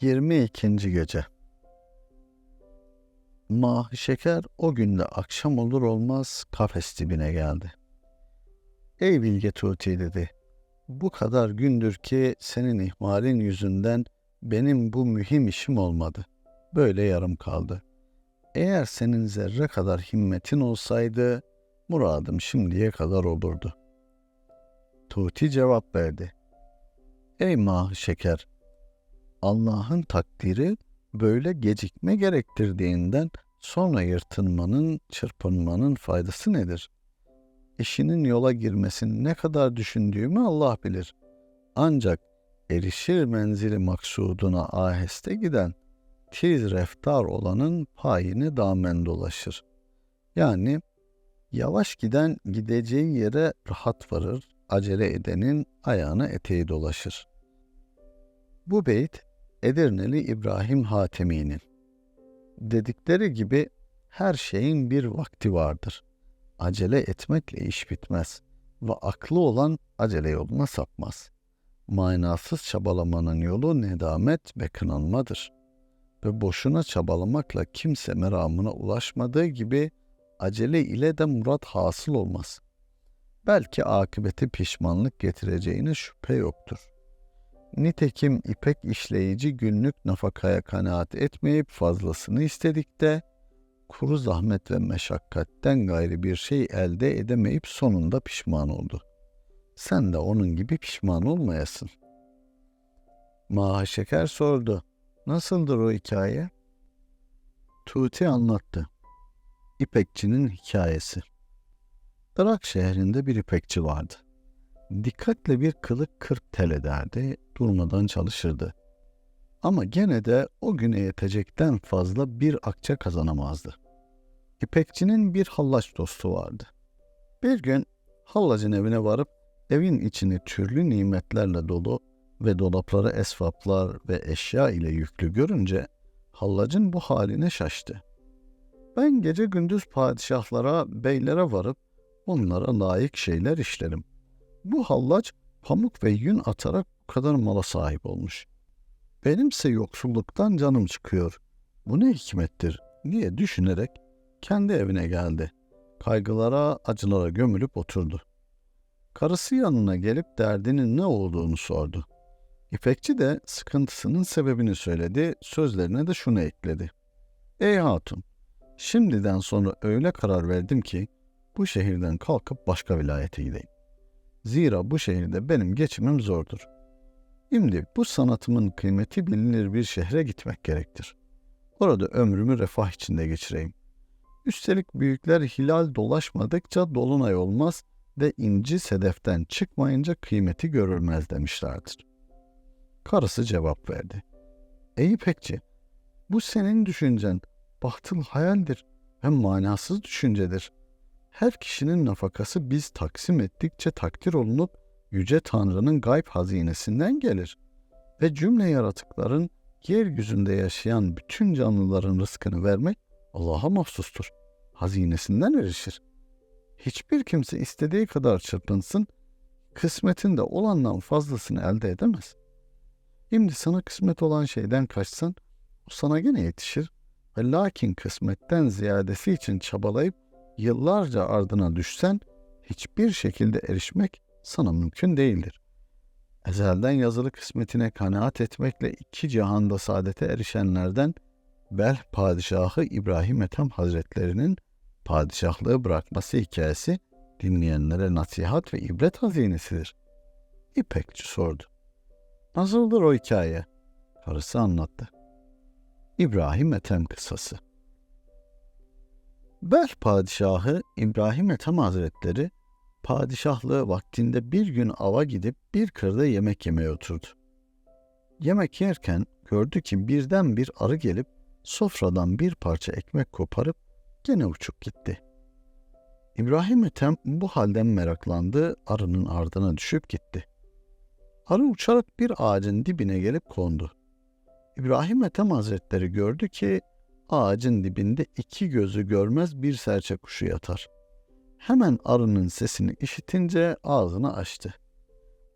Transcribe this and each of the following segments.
22. Gece Mahi Şeker o günde akşam olur olmaz kafes dibine geldi. Ey Bilge Tuti dedi. Bu kadar gündür ki senin ihmalin yüzünden benim bu mühim işim olmadı. Böyle yarım kaldı. Eğer senin zerre kadar himmetin olsaydı muradım şimdiye kadar olurdu. Tuti cevap verdi. Ey Mahi Şeker, Allah'ın takdiri böyle gecikme gerektirdiğinden sonra yırtınmanın, çırpınmanın faydası nedir? İşinin yola girmesini ne kadar düşündüğümü Allah bilir. Ancak erişir menzili maksuduna aheste giden, tiz reftar olanın payini damen dolaşır. Yani yavaş giden gideceği yere rahat varır, acele edenin ayağına eteği dolaşır. Bu beyt Edirneli İbrahim Hatemi'nin. Dedikleri gibi her şeyin bir vakti vardır. Acele etmekle iş bitmez ve aklı olan acele yoluna sapmaz. Manasız çabalamanın yolu nedamet ve kınanmadır. Ve boşuna çabalamakla kimse meramına ulaşmadığı gibi acele ile de murat hasıl olmaz. Belki akıbeti pişmanlık getireceğine şüphe yoktur.'' Nitekim ipek işleyici günlük nafakaya kanaat etmeyip fazlasını istedik de kuru zahmet ve meşakkatten gayri bir şey elde edemeyip sonunda pişman oldu. Sen de onun gibi pişman olmayasın. Maha Şeker sordu. Nasıldır o hikaye? Tuti anlattı. İpekçinin hikayesi. Irak şehrinde bir ipekçi vardı. Dikkatle bir kılık kırk tel ederdi, durmadan çalışırdı. Ama gene de o güne yetecekten fazla bir akçe kazanamazdı. İpekçinin bir hallaç dostu vardı. Bir gün hallacın evine varıp evin içini türlü nimetlerle dolu ve dolapları esvaplar ve eşya ile yüklü görünce hallacın bu haline şaştı. Ben gece gündüz padişahlara, beylere varıp onlara layık şeyler işlerim. Bu hallaç pamuk ve yün atarak bu kadar mala sahip olmuş. Benimse yoksulluktan canım çıkıyor. Bu ne hikmettir diye düşünerek kendi evine geldi. Kaygılara, acılara gömülüp oturdu. Karısı yanına gelip derdinin ne olduğunu sordu. İpekçi de sıkıntısının sebebini söyledi, sözlerine de şunu ekledi. Ey hatun, şimdiden sonra öyle karar verdim ki bu şehirden kalkıp başka vilayete gideyim. Zira bu şehirde benim geçimim zordur. Şimdi bu sanatımın kıymeti bilinir bir şehre gitmek gerektir. Orada ömrümü refah içinde geçireyim. Üstelik büyükler hilal dolaşmadıkça dolunay olmaz ve inci sedeften çıkmayınca kıymeti görülmez demişlerdir. Karısı cevap verdi. Ey İpekçi, bu senin düşüncen bahtıl hayaldir ve manasız düşüncedir her kişinin nafakası biz taksim ettikçe takdir olunup Yüce Tanrı'nın gayb hazinesinden gelir ve cümle yaratıkların yeryüzünde yaşayan bütün canlıların rızkını vermek Allah'a mahsustur. Hazinesinden erişir. Hiçbir kimse istediği kadar çırpınsın, kısmetinde olandan fazlasını elde edemez. Şimdi sana kısmet olan şeyden kaçsan, o sana gene yetişir ve lakin kısmetten ziyadesi için çabalayıp yıllarca ardına düşsen hiçbir şekilde erişmek sana mümkün değildir. Ezelden yazılı kısmetine kanaat etmekle iki cihanda saadete erişenlerden Bel Padişahı İbrahim Ethem Hazretlerinin padişahlığı bırakması hikayesi dinleyenlere nasihat ve ibret hazinesidir. İpekçi sordu. Nasıldır o hikaye? Karısı anlattı. İbrahim Ethem kısası. Bel padişahı İbrahim Ethem Hazretleri padişahlığı vaktinde bir gün ava gidip bir kırda yemek yemeye oturdu. Yemek yerken gördü ki birden bir arı gelip sofradan bir parça ekmek koparıp gene uçup gitti. İbrahim Ethem bu halden meraklandı, arının ardına düşüp gitti. Arı uçarak bir ağacın dibine gelip kondu. İbrahim Ethem Hazretleri gördü ki ağacın dibinde iki gözü görmez bir serçe kuşu yatar. Hemen arının sesini işitince ağzını açtı.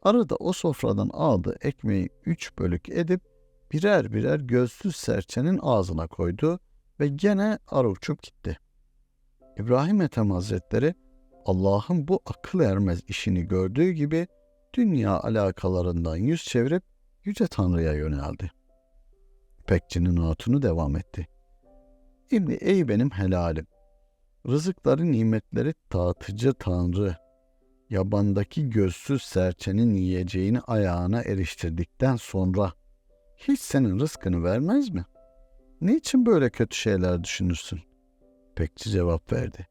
Arı da o sofradan aldı ekmeği üç bölük edip birer birer gözsüz serçenin ağzına koydu ve gene arı uçup gitti. İbrahim Ethem Hazretleri Allah'ın bu akıl ermez işini gördüğü gibi dünya alakalarından yüz çevirip Yüce Tanrı'ya yöneldi. İpekçinin hatunu devam etti. Şimdi ey benim helalim, rızıkları nimetleri dağıtıcı Tanrı, yabandaki gözsüz serçenin yiyeceğini ayağına eriştirdikten sonra hiç senin rızkını vermez mi? Niçin böyle kötü şeyler düşünürsün? Bekçi cevap verdi.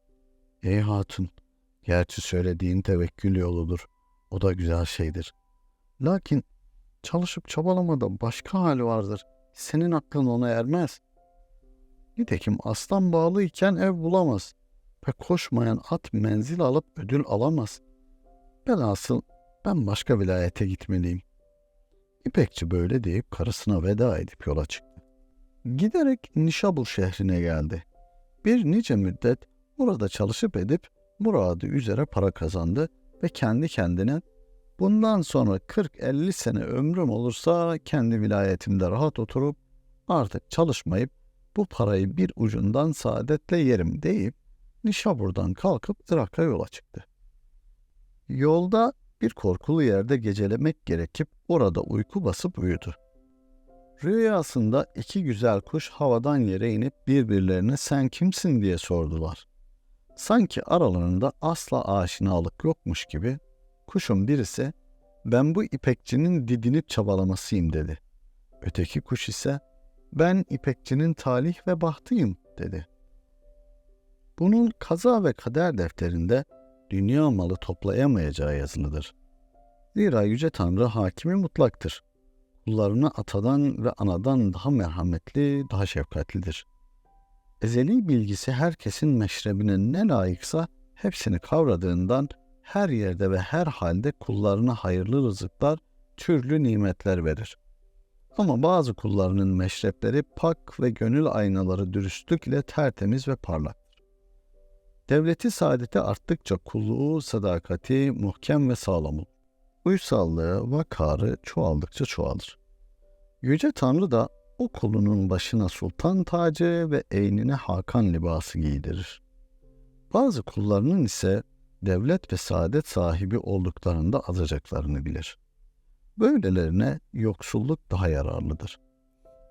Ey hatun, gerçi söylediğin tevekkül yoludur. O da güzel şeydir. Lakin çalışıp çabalamada başka hali vardır. Senin aklın ona ermez. Nitekim aslan bağlı iken ev bulamaz ve koşmayan at menzil alıp ödül alamaz. Velhasıl ben başka vilayete gitmeliyim. İpekçi böyle deyip karısına veda edip yola çıktı. Giderek Nişabur şehrine geldi. Bir nice müddet orada çalışıp edip muradı üzere para kazandı ve kendi kendine bundan sonra 40-50 sene ömrüm olursa kendi vilayetimde rahat oturup artık çalışmayıp bu parayı bir ucundan saadetle yerim deyip Nişabur'dan kalkıp Irak'a yola çıktı. Yolda bir korkulu yerde gecelemek gerekip orada uyku basıp uyudu. Rüyasında iki güzel kuş havadan yere inip birbirlerine sen kimsin diye sordular. Sanki aralarında asla aşinalık yokmuş gibi kuşun birisi ben bu ipekçinin didinip çabalamasıyım dedi. Öteki kuş ise ben ipekçinin talih ve bahtıyım dedi. Bunun kaza ve kader defterinde dünya malı toplayamayacağı yazılıdır. Zira Yüce Tanrı hakimi mutlaktır. Kullarına atadan ve anadan daha merhametli, daha şefkatlidir. Ezeli bilgisi herkesin meşrebine ne layıksa hepsini kavradığından her yerde ve her halde kullarına hayırlı rızıklar, türlü nimetler verir. Ama bazı kullarının meşrepleri pak ve gönül aynaları dürüstlük ile tertemiz ve parlaktır. Devleti saadeti arttıkça kulluğu, sadakati muhkem ve sağlam olur. Uysallığı, vakarı çoğaldıkça çoğalır. Yüce Tanrı da o kulunun başına sultan tacı ve eynine hakan libası giydirir. Bazı kullarının ise devlet ve saadet sahibi olduklarında azacaklarını bilir. Böylelerine yoksulluk daha yararlıdır.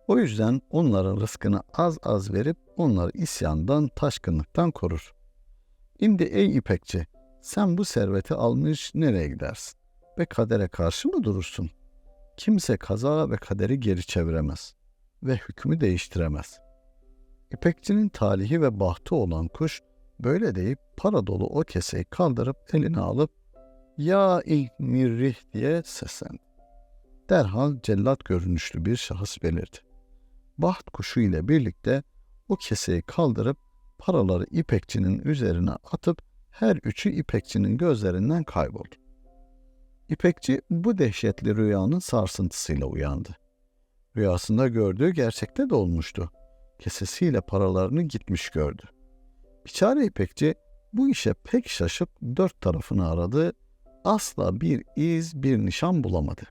O yüzden onların rızkını az az verip onları isyandan, taşkınlıktan korur. Şimdi ey İpekçi, sen bu serveti almış nereye gidersin? Ve kadere karşı mı durursun? Kimse kaza ve kaderi geri çeviremez ve hükmü değiştiremez. İpekçinin talihi ve bahtı olan kuş böyle deyip para dolu o keseyi kaldırıp eline alıp ya ihmirrih diye seslendi. Derhal cellat görünüşlü bir şahıs belirdi. Baht kuşu ile birlikte o keseyi kaldırıp paraları ipekçinin üzerine atıp her üçü ipekçinin gözlerinden kayboldu. İpekçi bu dehşetli rüyanın sarsıntısıyla uyandı. Rüyasında gördüğü gerçekte de olmuştu. Kesesiyle paralarını gitmiş gördü. Biçare İpekçi bu işe pek şaşıp dört tarafını aradı, asla bir iz, bir nişan bulamadı.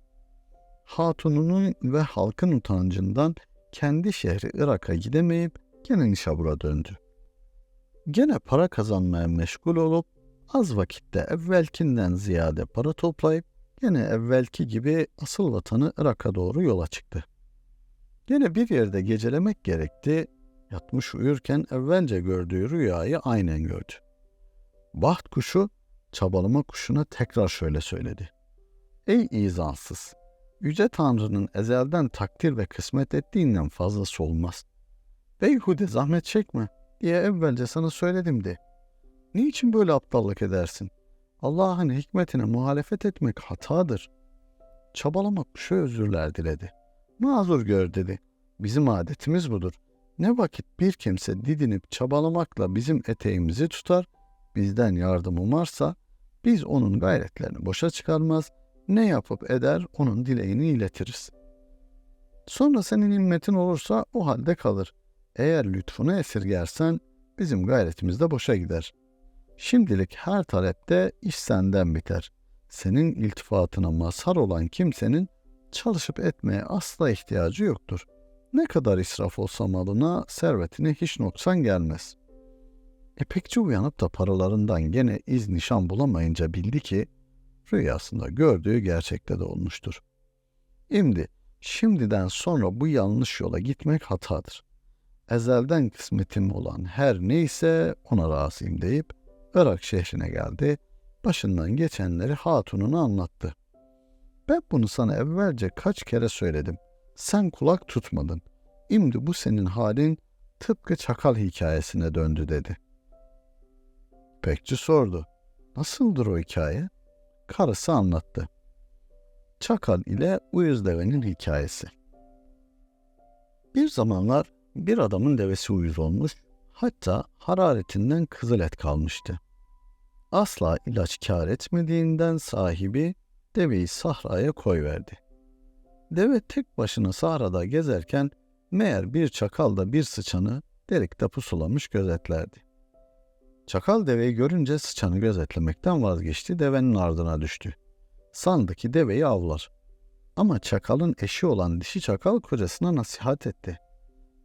Hatununun ve halkın utancından kendi şehri Irak'a gidemeyip gene Nişabur'a döndü. Gene para kazanmaya meşgul olup az vakitte evvelkinden ziyade para toplayıp gene evvelki gibi asıl vatanı Irak'a doğru yola çıktı. Gene bir yerde gecelemek gerekti. Yatmış uyurken evvelce gördüğü rüyayı aynen gördü. Baht kuşu çabalama kuşuna tekrar şöyle söyledi. Ey izansız! Yüce Tanrı'nın ezelden takdir ve kısmet ettiğinden fazlası olmaz. Beyhude zahmet çekme diye evvelce sana söyledim de. Niçin böyle aptallık edersin? Allah'ın hikmetine muhalefet etmek hatadır. Çabalamak şu özürler diledi. Mazur gör dedi. Bizim adetimiz budur. Ne vakit bir kimse didinip çabalamakla bizim eteğimizi tutar, bizden yardım umarsa, biz onun gayretlerini boşa çıkarmaz, ne yapıp eder onun dileğini iletiriz. Sonra senin himmetin olursa o halde kalır. Eğer lütfunu esirgersen bizim gayretimiz de boşa gider. Şimdilik her talepte iş senden biter. Senin iltifatına mazhar olan kimsenin çalışıp etmeye asla ihtiyacı yoktur. Ne kadar israf olsa malına, servetine hiç noksan gelmez. İpekçi uyanıp da paralarından gene iz nişan bulamayınca bildi ki rüyasında gördüğü gerçekte de olmuştur. Şimdi, şimdiden sonra bu yanlış yola gitmek hatadır. Ezelden kısmetim olan her neyse ona razıyım deyip Irak şehrine geldi, başından geçenleri hatununa anlattı. Ben bunu sana evvelce kaç kere söyledim. Sen kulak tutmadın. Şimdi bu senin halin tıpkı çakal hikayesine döndü dedi. Bekçi sordu. Nasıldır o hikaye? Karısı anlattı. Çakal ile uyuz devenin hikayesi. Bir zamanlar bir adamın devesi uyuz olmuş, hatta hararetinden kızıl et kalmıştı. Asla ilaç kâr etmediğinden sahibi deveyi sahraya koyverdi. Deve tek başına sahrada gezerken meğer bir çakal da bir sıçanı delikte pusulamış gözetlerdi. Çakal deveyi görünce sıçanı gözetlemekten vazgeçti, devenin ardına düştü. Sandı ki deveyi avlar. Ama çakalın eşi olan dişi çakal kocasına nasihat etti.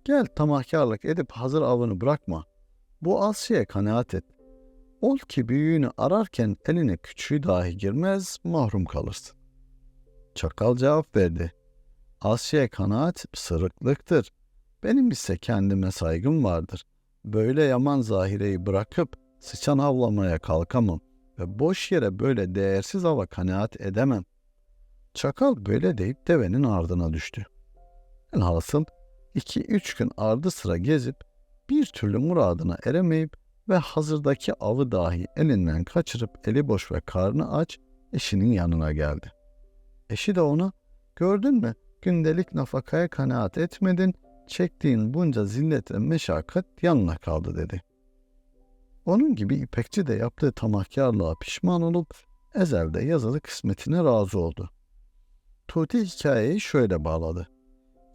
Gel tamahkarlık edip hazır avını bırakma. Bu az şeye kanaat et. Ol ki büyüğünü ararken eline küçüğü dahi girmez, mahrum kalırsın. Çakal cevap verdi. Az kanaat sırıklıktır. Benim ise kendime saygım vardır. Böyle yaman zahireyi bırakıp sıçan avlamaya kalkamam ve boş yere böyle değersiz ava kanaat edemem. Çakal böyle deyip devenin ardına düştü. Elhasıl iki üç gün ardı sıra gezip bir türlü muradına eremeyip ve hazırdaki avı dahi elinden kaçırıp eli boş ve karnı aç eşinin yanına geldi. Eşi de ona gördün mü gündelik nafakaya kanaat etmedin, çektiğin bunca zillet ve meşakkat yanına kaldı dedi. Onun gibi İpekçi de yaptığı tamahkarlığa pişman olup ezelde yazılı kısmetine razı oldu. Tuti hikayeyi şöyle bağladı.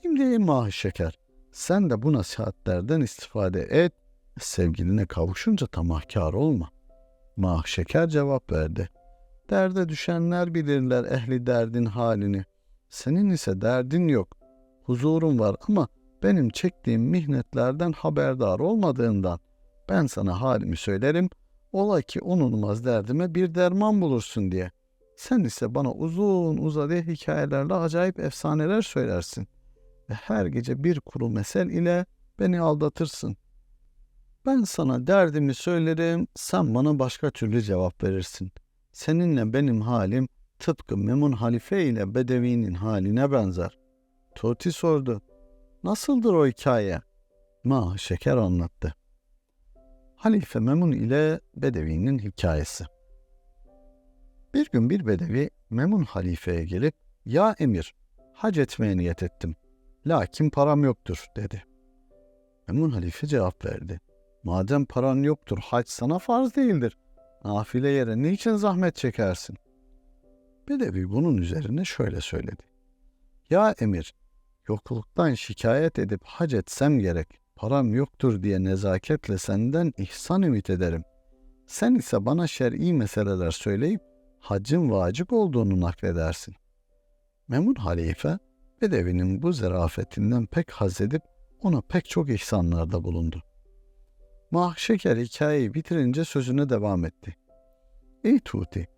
Şimdi mahı şeker, sen de bu nasihatlerden istifade et, sevgiline kavuşunca tamahkar olma. Mah şeker cevap verdi. Derde düşenler bilirler ehli derdin halini. Senin ise derdin yok. Huzurun var ama benim çektiğim mihnetlerden haberdar olmadığından ben sana halimi söylerim, ola ki onulmaz derdime bir derman bulursun diye. Sen ise bana uzun uzadı hikayelerle acayip efsaneler söylersin ve her gece bir kuru mesel ile beni aldatırsın. Ben sana derdimi söylerim, sen bana başka türlü cevap verirsin. Seninle benim halim tıpkı Memun Halife ile Bedevi'nin haline benzer. Tuti sordu. Nasıldır o hikaye? Ma şeker anlattı. Halife Memun ile Bedevi'nin hikayesi. Bir gün bir Bedevi Memun halifeye gelip ya emir hac etmeye niyet ettim. Lakin param yoktur dedi. Memun halife cevap verdi. Madem paran yoktur hac sana farz değildir. Nafile yere niçin zahmet çekersin? Bedevi bunun üzerine şöyle söyledi. Ya emir, yokluktan şikayet edip hac etsem gerek, param yoktur diye nezaketle senden ihsan ümit ederim. Sen ise bana şer'i meseleler söyleyip haccın vacip olduğunu nakledersin. Memun halife, Bedevi'nin bu zerafetinden pek haz edip ona pek çok ihsanlarda bulundu. Mahşeker hikayeyi bitirince sözüne devam etti. Ey Tuti,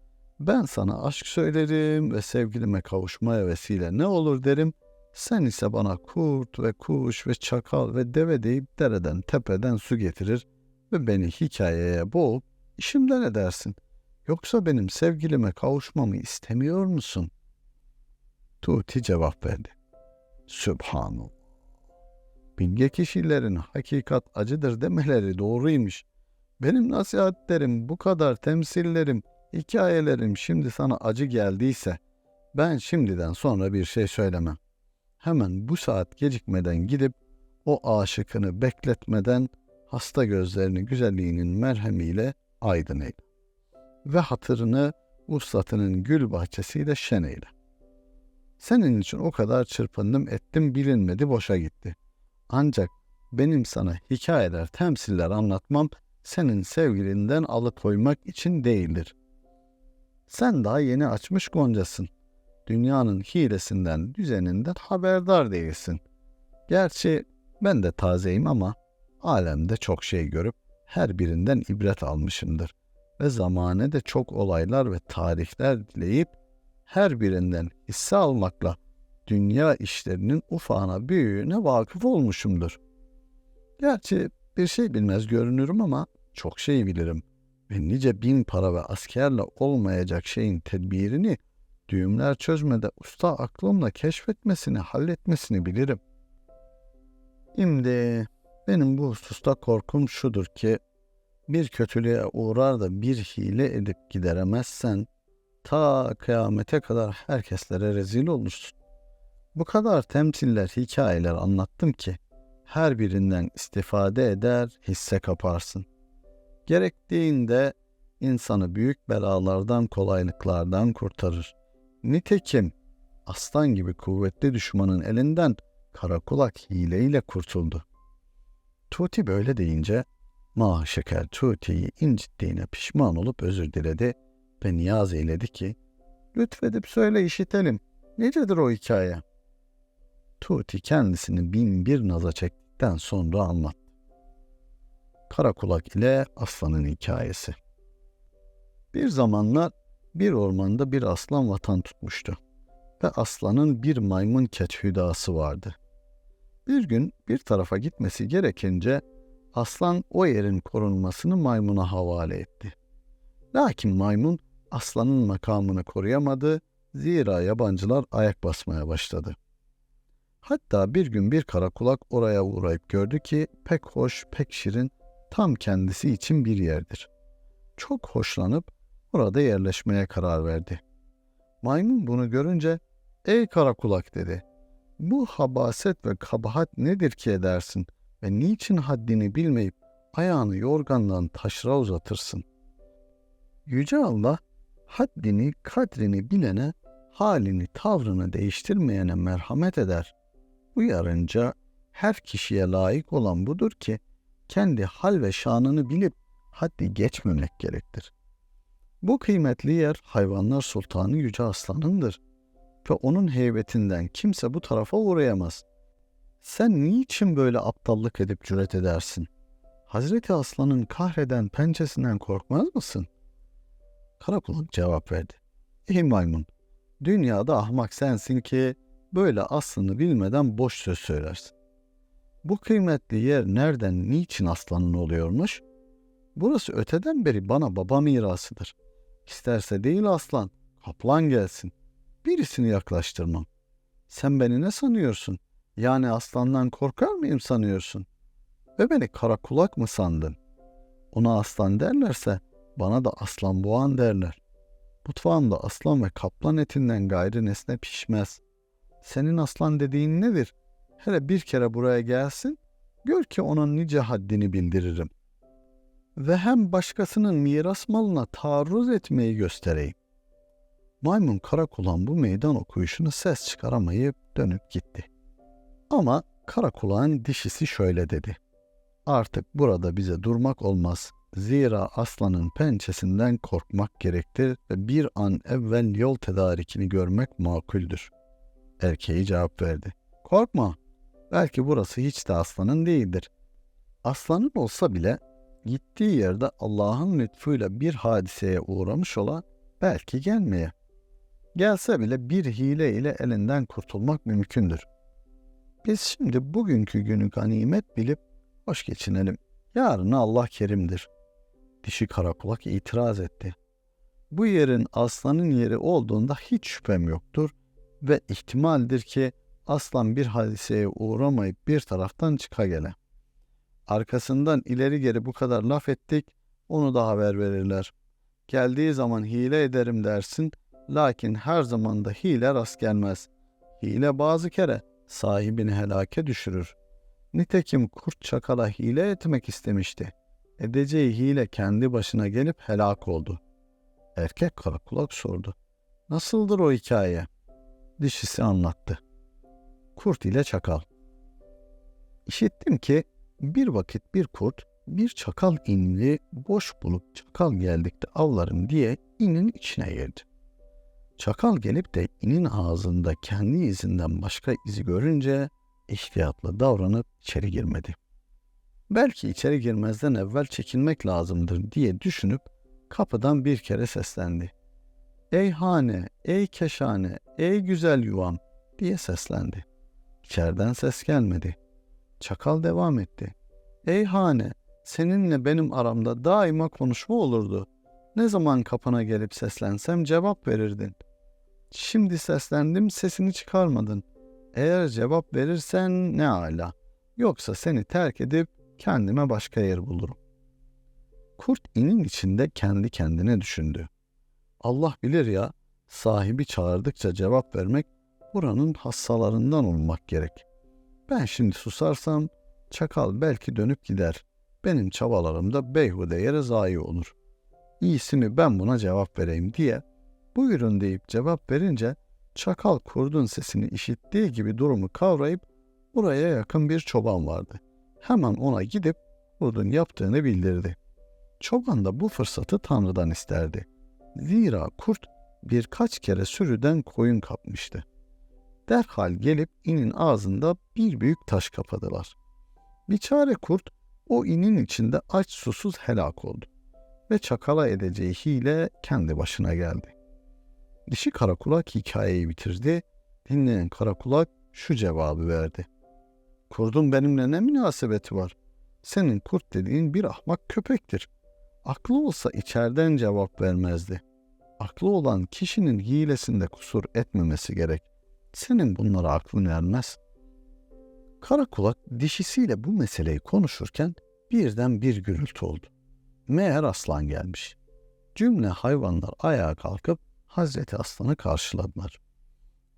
ben sana aşk söylerim ve sevgilime kavuşmaya vesile ne olur derim. Sen ise bana kurt ve kuş ve çakal ve deve deyip dereden tepeden su getirir ve beni hikayeye boğup işimden edersin. Yoksa benim sevgilime kavuşmamı istemiyor musun? Tuti cevap verdi. Sübhanallah. Bilge kişilerin hakikat acıdır demeleri doğruymuş. Benim nasihatlerim, bu kadar temsillerim, hikayelerim şimdi sana acı geldiyse ben şimdiden sonra bir şey söylemem. Hemen bu saat gecikmeden gidip o aşıkını bekletmeden hasta gözlerini güzelliğinin merhemiyle aydın eyle. Ve hatırını vuslatının gül bahçesiyle şen eyle. Senin için o kadar çırpındım ettim bilinmedi boşa gitti. Ancak benim sana hikayeler, temsiller anlatmam senin sevgilinden alıkoymak için değildir. Sen daha yeni açmış goncasın. Dünyanın hilesinden, düzeninden haberdar değilsin. Gerçi ben de tazeyim ama alemde çok şey görüp her birinden ibret almışımdır. Ve zamane de çok olaylar ve tarihler dileyip her birinden hisse almakla dünya işlerinin ufağına büyüğüne vakıf olmuşumdur. Gerçi bir şey bilmez görünürüm ama çok şey bilirim ve nice bin para ve askerle olmayacak şeyin tedbirini düğümler çözmede usta aklımla keşfetmesini, halletmesini bilirim. Şimdi benim bu hususta korkum şudur ki bir kötülüğe uğrar da bir hile edip gideremezsen ta kıyamete kadar herkeslere rezil olursun. Bu kadar temsiller, hikayeler anlattım ki her birinden istifade eder, hisse kaparsın. Gerektiğinde insanı büyük belalardan, kolaylıklardan kurtarır. Nitekim aslan gibi kuvvetli düşmanın elinden karakulak hileyle kurtuldu. Tuti böyle deyince Ma şeker Tuti'yi incittiğine pişman olup özür diledi ve niyaz eyledi ki lütfedip söyle işitelim. Necedir o hikaye? Tuti kendisini bin bir naza çektikten sonra anlattı. Karakulak ile aslanın hikayesi. Bir zamanlar bir ormanda bir aslan vatan tutmuştu ve aslanın bir maymun kethüdası vardı. Bir gün bir tarafa gitmesi gerekince aslan o yerin korunmasını maymuna havale etti. Lakin maymun aslanın makamını koruyamadı, zira yabancılar ayak basmaya başladı. Hatta bir gün bir karakulak oraya uğrayıp gördü ki pek hoş, pek şirin, tam kendisi için bir yerdir. Çok hoşlanıp orada yerleşmeye karar verdi. Maymun bunu görünce, ''Ey karakulak'' dedi. ''Bu habaset ve kabahat nedir ki edersin ve niçin haddini bilmeyip ayağını yorgandan taşra uzatırsın?'' Yüce Allah, haddini, kadrini bilene, halini, tavrını değiştirmeyene merhamet eder. Uyarınca her kişiye layık olan budur ki, kendi hal ve şanını bilip haddi geçmemek gerektir. Bu kıymetli yer hayvanlar sultanı Yüce Aslan'ındır ve onun heybetinden kimse bu tarafa uğrayamaz. Sen niçin böyle aptallık edip cüret edersin? Hazreti Aslan'ın kahreden pençesinden korkmaz mısın? Karakulak cevap verdi. Ey maymun, dünyada ahmak sensin ki böyle aslını bilmeden boş söz söylersin. Bu kıymetli yer nereden, niçin aslanın oluyormuş? Burası öteden beri bana baba mirasıdır. İsterse değil aslan, kaplan gelsin. Birisini yaklaştırmam. Sen beni ne sanıyorsun? Yani aslandan korkar mıyım sanıyorsun? Ve beni kara kulak mı sandın? Ona aslan derlerse bana da aslan boğan derler. Mutfağımda aslan ve kaplan etinden gayrı nesne pişmez. Senin aslan dediğin nedir? Hele bir kere buraya gelsin, gör ki onun nice haddini bildiririm. Ve hem başkasının miras malına taarruz etmeyi göstereyim. Maymun karakulan bu meydan okuyuşunu ses çıkaramayıp dönüp gitti. Ama karakulağın dişisi şöyle dedi. Artık burada bize durmak olmaz. Zira aslanın pençesinden korkmak gerektir ve bir an evvel yol tedarikini görmek makuldür. Erkeği cevap verdi. Korkma, belki burası hiç de aslanın değildir. Aslanın olsa bile gittiği yerde Allah'ın lütfuyla bir hadiseye uğramış ola belki gelmeye. Gelse bile bir hile ile elinden kurtulmak mümkündür. Biz şimdi bugünkü günü ganimet bilip hoş geçinelim. Yarını Allah kerimdir. Dişi karakulak itiraz etti. Bu yerin aslanın yeri olduğunda hiç şüphem yoktur ve ihtimaldir ki aslan bir hadiseye uğramayıp bir taraftan çıka gele. Arkasından ileri geri bu kadar laf ettik, onu da haber verirler. Geldiği zaman hile ederim dersin, lakin her zaman da hile rast gelmez. Hile bazı kere sahibini helake düşürür. Nitekim kurt çakala hile etmek istemişti. Edeceği hile kendi başına gelip helak oldu. Erkek karakulak sordu. Nasıldır o hikaye? Dişisi anlattı. Kurt ile çakal. İşittim ki bir vakit bir kurt bir çakal inli boş bulup çakal geldikte avlarım diye inin içine girdi. Çakal gelip de inin ağzında kendi izinden başka izi görünce ihtiyatlı davranıp içeri girmedi. Belki içeri girmezden evvel çekilmek lazımdır diye düşünüp kapıdan bir kere seslendi. Ey hane, ey keşane, ey güzel yuvam diye seslendi. İçeriden ses gelmedi. Çakal devam etti. Ey hane, seninle benim aramda daima konuşma olurdu. Ne zaman kapına gelip seslensem cevap verirdin. Şimdi seslendim sesini çıkarmadın. Eğer cevap verirsen ne ala. Yoksa seni terk edip kendime başka yer bulurum. Kurt inin içinde kendi kendine düşündü. Allah bilir ya, sahibi çağırdıkça cevap vermek buranın hassalarından olmak gerek. Ben şimdi susarsam çakal belki dönüp gider. Benim çabalarım da beyhude yere zayi olur. İyisi mi ben buna cevap vereyim diye buyurun deyip cevap verince çakal kurdun sesini işittiği gibi durumu kavrayıp buraya yakın bir çoban vardı. Hemen ona gidip kurdun yaptığını bildirdi. Çoban da bu fırsatı Tanrı'dan isterdi. Zira kurt birkaç kere sürüden koyun kapmıştı. Derhal gelip inin ağzında bir büyük taş kapadılar. Biçare kurt o inin içinde aç susuz helak oldu ve çakala edeceği hile kendi başına geldi. Dişi karakulak hikayeyi bitirdi, dinleyen karakulak şu cevabı verdi. Kurdun benimle ne münasebeti var? Senin kurt dediğin bir ahmak köpektir. Aklı olsa içeriden cevap vermezdi. Aklı olan kişinin hilesinde kusur etmemesi gerek. Senin bunlara aklın ermez. Karakulak dişisiyle bu meseleyi konuşurken birden bir gürültü oldu. Meğer aslan gelmiş. Cümle hayvanlar ayağa kalkıp Hazreti Aslan'ı karşıladılar.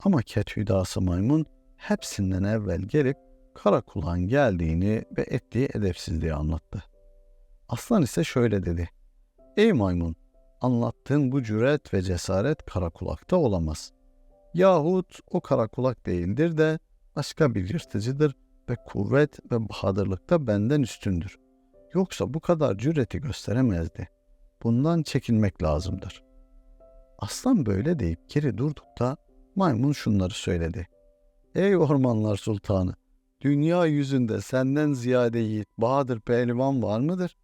Ama Kethüdası maymun hepsinden evvel gelip karakulağın geldiğini ve ettiği edepsizliği anlattı. Aslan ise şöyle dedi. Ey maymun, anlattığın bu cüret ve cesaret karakulakta olamaz. Yahut o karakulak değildir de başka bir yırtıcıdır ve kuvvet ve bahadırlıkta benden üstündür. Yoksa bu kadar cüreti gösteremezdi. Bundan çekinmek lazımdır. Aslan böyle deyip geri durdukta maymun şunları söyledi. Ey ormanlar sultanı! Dünya yüzünde senden ziyade yiğit, bahadır pehlivan var mıdır?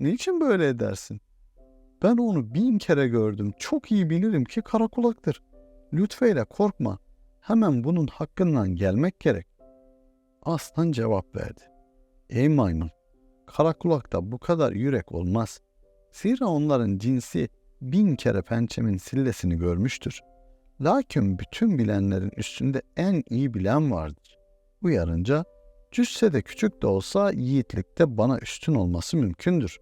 Niçin böyle edersin? Ben onu bin kere gördüm. Çok iyi bilirim ki karakulaktır. Lütfeyle korkma. Hemen bunun hakkından gelmek gerek. Aslan cevap verdi. Ey maymun, karakulakta bu kadar yürek olmaz. Zira onların cinsi bin kere pençemin sillesini görmüştür. Lakin bütün bilenlerin üstünde en iyi bilen vardır. Uyarınca, cüsse de küçük de olsa yiğitlikte bana üstün olması mümkündür.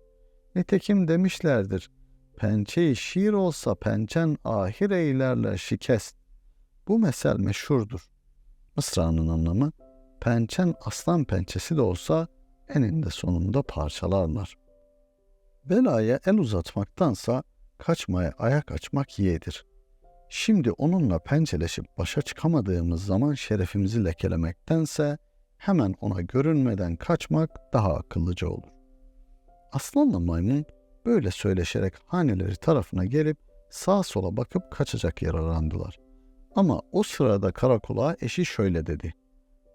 Nitekim demişlerdir, pençeyi şiir olsa pençen ahir eylerle şikest. Bu mesel meşhurdur. Mısra'nın anlamı, pençen aslan pençesi de olsa eninde sonunda parçalarlar. Belaya el uzatmaktansa kaçmaya ayak açmak yeğdir. Şimdi onunla pençeleşip başa çıkamadığımız zaman şerefimizi lekelemektense hemen ona görünmeden kaçmak daha akıllıca olur. Aslanla maymun böyle söyleşerek haneleri tarafına gelip sağa sola bakıp kaçacak yer arandılar. Ama o sırada karakula eşi şöyle dedi.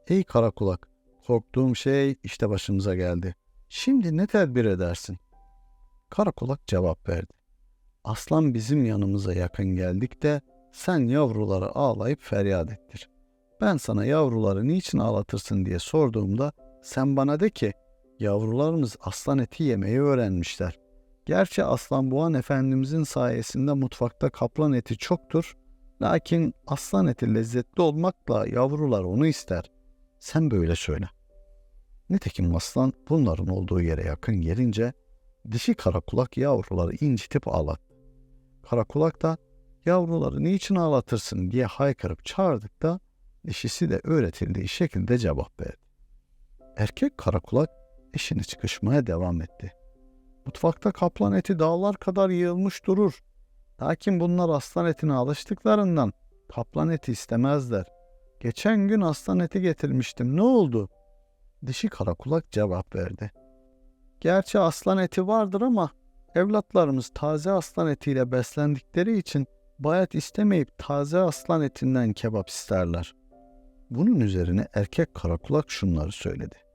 Ey karakulak, korktuğum şey işte başımıza geldi. Şimdi ne tedbir edersin? Karakulak cevap verdi. Aslan bizim yanımıza yakın geldik de sen yavruları ağlayıp feryat ettir. Ben sana yavruları niçin ağlatırsın diye sorduğumda sen bana de ki yavrularımız aslan eti yemeyi öğrenmişler. Gerçi aslan boğan efendimizin sayesinde mutfakta kaplan eti çoktur. Lakin aslan eti lezzetli olmakla yavrular onu ister. Sen böyle söyle. Nitekim aslan bunların olduğu yere yakın gelince dişi karakulak yavruları incitip ağlattı. Karakulak da yavruları niçin ağlatırsın diye haykırıp çağırdıkta dişisi de öğretildiği şekilde cevap verdi. Erkek karakulak eşini çıkışmaya devam etti. Mutfakta kaplan eti dağlar kadar yığılmış durur. Lakin bunlar aslan etine alıştıklarından kaplan eti istemezler. Geçen gün aslan eti getirmiştim. Ne oldu? Dişi karakulak cevap verdi. Gerçi aslan eti vardır ama evlatlarımız taze aslan etiyle beslendikleri için bayat istemeyip taze aslan etinden kebap isterler. Bunun üzerine erkek karakulak şunları söyledi.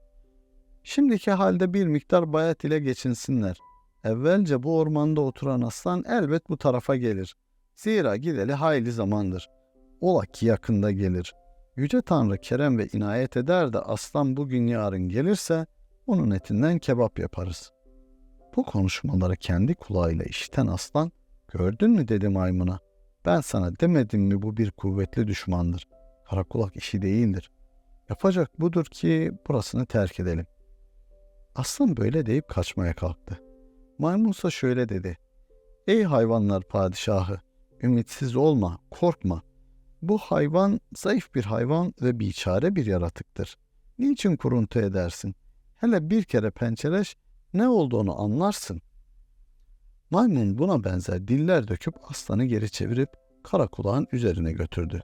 Şimdiki halde bir miktar bayat ile geçinsinler. Evvelce bu ormanda oturan aslan elbet bu tarafa gelir. Zira gideli hayli zamandır. Ola ki yakında gelir. Yüce Tanrı kerem ve inayet eder de aslan bugün yarın gelirse onun etinden kebap yaparız. Bu konuşmaları kendi kulağıyla işiten aslan, gördün mü dedi maymuna. Ben sana demedim mi bu bir kuvvetli düşmandır. Karakulak işi değildir. Yapacak budur ki burasını terk edelim. Aslan böyle deyip kaçmaya kalktı. Maymunsa şöyle dedi. Ey hayvanlar padişahı, ümitsiz olma, korkma. Bu hayvan zayıf bir hayvan ve biçare bir yaratıktır. Niçin kuruntu edersin? Hele bir kere pençeleş, ne olduğunu anlarsın. Maymun buna benzer diller döküp aslanı geri çevirip karakulağın üzerine götürdü.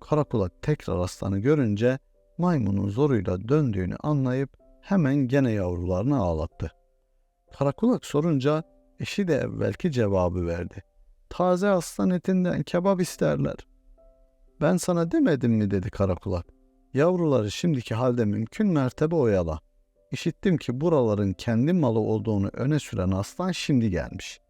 Karakulak tekrar aslanı görünce maymunun zoruyla döndüğünü anlayıp hemen gene yavrularını ağlattı. Karakulak sorunca eşi de evvelki cevabı verdi. Taze aslan etinden kebap isterler. Ben sana demedim mi dedi karakulak. Yavruları şimdiki halde mümkün mertebe oyala. İşittim ki buraların kendi malı olduğunu öne süren aslan şimdi gelmiş.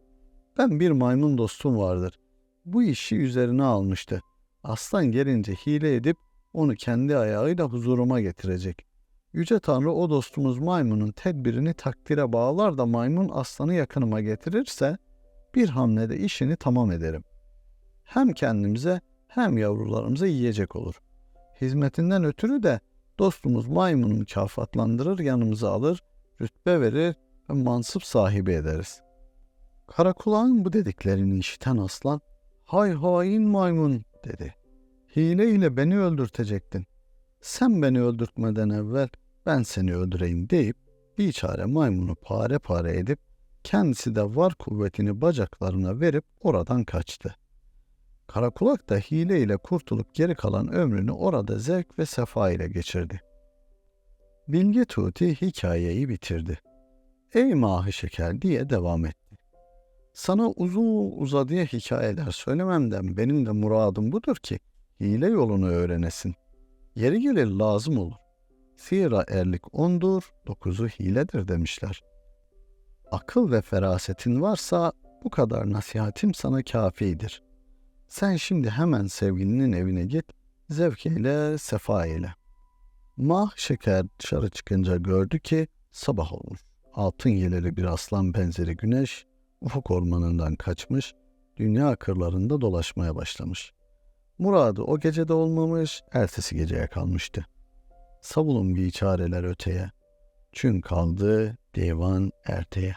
Ben bir maymun dostum vardır. Bu işi üzerine almıştı. Aslan gelince hile edip onu kendi ayağıyla huzuruma getirecek. Yüce Tanrı o dostumuz maymunun tedbirini takdire bağlar da maymun aslanı yakınıma getirirse bir hamlede işini tamam ederim. Hem kendimize hem yavrularımıza yiyecek olur. Hizmetinden ötürü de dostumuz maymunu mükafatlandırır yanımıza alır, rütbe verir ve mansıp sahibi ederiz. Karakulağın bu dediklerini işiten aslan, hay hain maymun dedi. Hile ile beni öldürtecektin. Sen beni öldürtmeden evvel ben seni öldüreyim deyip biçare maymunu pare pare edip kendisi de var kuvvetini bacaklarına verip oradan kaçtı. Karakulak da hile ile kurtulup geri kalan ömrünü orada zevk ve sefa ile geçirdi. Bilge Tuti hikayeyi bitirdi. Ey mahi şeker diye devam etti. Sana uzun uzadıya hikayeler söylememden benim de muradım budur ki hile yolunu öğrenesin. Yeri gelir lazım olur. Zira erlik ondur, dokuzu hiledir demişler. Akıl ve ferasetin varsa bu kadar nasihatim sana kafidir. Sen şimdi hemen sevgilinin evine git, zevk ile, sefa ile. Mah şeker dışarı çıkınca gördü ki sabah olmuş. Altın yeleli bir aslan benzeri güneş ufuk ormanından kaçmış, dünya kırlarında dolaşmaya başlamış. Muradı o gecede olmamış, ertesi geceye kalmıştı. Savulun bir çareler öteye, çün kaldı divan erteye.